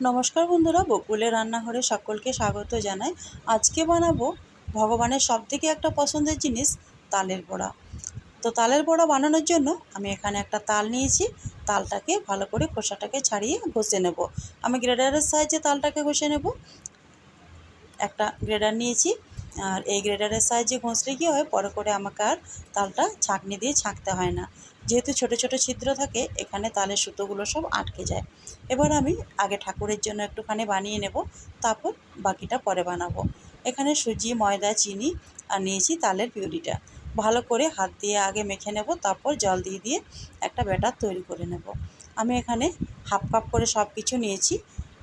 নমস্কার বন্ধুরা, বকুলের রান্নাঘরে সকলকে স্বাগত জানাই। আজকে বানাবো ভগবানের সবথেকে একটা পছন্দের জিনিস, তালের বড়া। তো তালের বড়া বানানোর জন্য আমি এখানে একটা তাল নিয়েছি। তালটাকে ভালো করে খোসাটাকে ছাড়িয়ে ঘষে নেব। আমি গ্রেডারের সাহায্যে তালটাকে ঘষে নেব। একটা গ্রেডার নিয়েছি। আর এই গ্রেডারের সাহায্যে ঘষলে কী হয়? পরে করে আমাকে আর তালটা ছাঁকনি দিয়ে ছাঁকতে হয় না। যেহেতু ছোট ছোট ছিদ্র থাকে, এখানে তালের সুতোগুলো সব আটকে যায়। এবার আমি আগে ঠাকুরের জন্য একটুখানি বানিয়ে নেব, তারপর বাকিটা পরে বানাবো। এখানে সুজি, ময়দা, চিনি আর নিয়েছি তালের পিউরিটা। ভালো করে হাত দিয়ে আগে মেখে নেব, তারপর জল দিয়ে দিয়ে একটা ব্যাটার তৈরি করে নেব। আমি এখানে হাফ কাপ করে সব কিছু নিয়েছি।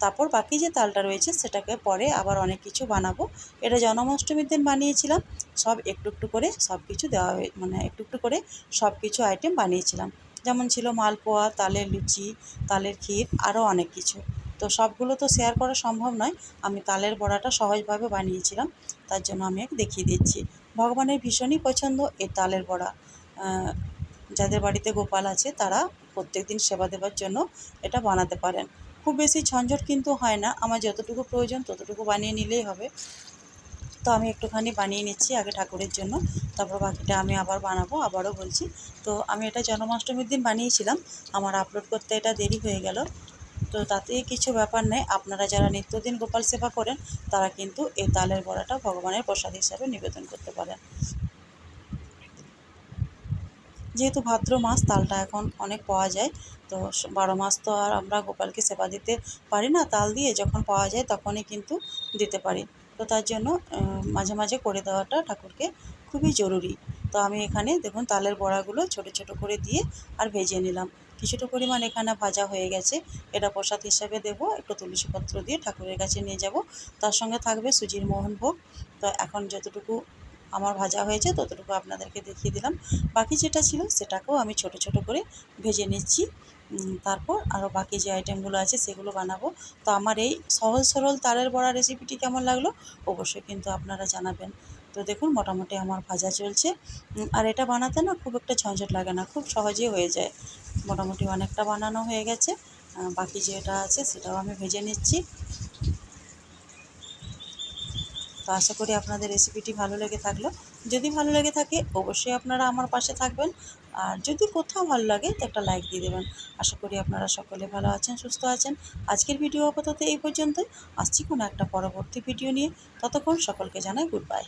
তারপর বাকি যে তালটা রয়েছে সেটাকে পরে আবার অনেক কিছু বানাবো। এটা জন্মাষ্টমীর দিন বানিয়েছিলাম। সব একটু একটু করে সব কিছু দেওয়া হয়ে মানে একটু একটু করে সব কিছু আইটেম বানিয়েছিলাম। যেমন ছিল মালপোয়া, তালের লুচি, তালের ক্ষীর, আরও অনেক কিছু। তো সবগুলো তো শেয়ার করা সম্ভব নয়। আমি তালের বড়াটা সহজভাবে বানিয়েছিলাম। তার জন্য আমি এক দেখিয়ে দিচ্ছি। ভগবানের ভীষণই পছন্দ এই তালের বড়া। যাদের বাড়িতে গোপাল আছে তারা প্রত্যেক দিন সেবা দেওয়ার জন্য এটা বানাতে পারেন। খুব বেশি ঝঞ্ঝট কিন্তু হয় না। আমার যতটুকু প্রয়োজন ততটুকু বানিয়ে নিলেই হবে। তো আমি একটুখানি বানিয়ে নিচ্ছি আগে ঠাকুরের জন্য। তারপর বাকিটা আমি আবার বানাবো, আবারও বলছি। তো আমি এটা জন্মাষ্টমীর দিন বানিয়েছিলাম। আমার আপলোড করতে এটা দেরি হয়ে গেল। তো তাতে কিছু ব্যাপার নেই। আপনারা যারা নিত্যদিন গোপাল সেবা করেন, তারা কিন্তু এই তালের বড়াটা ভগবানের প্রসাদ হিসাবে নিবেদন করতে পারেন। যেহেতু ভাদ্র মাস, তালটা এখন অনেক পাওয়া যায়। তো বারো মাস তো আর আমরা গোপালকে সেবা দিতে পারি না, তাল দিয়ে যখন পাওয়া যায় তখনই কিন্তু দিতে পারি। তো তার জন্য মাঝে মাঝে করে দেওয়াটা ঠাকুরকে খুবই জরুরি। তো আমি এখানে দেখুন তালের বড়াগুলো ছোটো ছোটো করে দিয়ে আর ভেজে নিলাম। কিছুটা পরিমাণ এখানে ভাজা হয়ে গেছে। এটা প্রসাদ হিসাবে দেব, একটু তুলসী পত্র দিয়ে ঠাকুরের কাছে নিয়ে যাব। তার সঙ্গে থাকবে সুজির মোহনভোগ তো এখন যতটুকু আমার ভাজা হয়েছে, ততটুকু আপনাদেরকে দেখিয়ে দিলাম। বাকি যেটা ছিল সেটাকেও আমি ছোট ছোট করে ভেজে নিচ্ছি। তারপর আরও বাকি যে আইটেমগুলো আছে সেগুলো বানাবো। তো আমার এই সহজ সরল তারের বড়া রেসিপিটি কেমন লাগল অবশ্যই কিন্তু আপনারা জানাবেন। তো দেখুন, মোটামুটি আমার ভাজা চলছে। আর এটা বানাতে না খুব একটা ঝঞ্ঝট লাগে না, খুব সহজেই হয়ে যায়। মোটামুটি অনেকটা বানানো হয়ে গেছে। বাকি যেটা আছে সেটাও আমি ভেজে নিচ্ছি। তো আশা করি আপনাদের রেসিপিটি ভালো লেগে থাকল। যদি ভালো লেগে থাকে, অবশ্যই আপনারা আমার পাশে থাকবেন। আর যদি কোথাও ভালো লাগে, তো একটা লাইক দিয়ে দেবেন। আশা করি আপনারা সকলে ভালো আছেন, সুস্থ আছেন। আজকের ভিডিও আপাতত এই পর্যন্তই। আসছি কোনো একটা পরবর্তী ভিডিও নিয়ে। ততক্ষণ সকলকে জানাই গুড বাই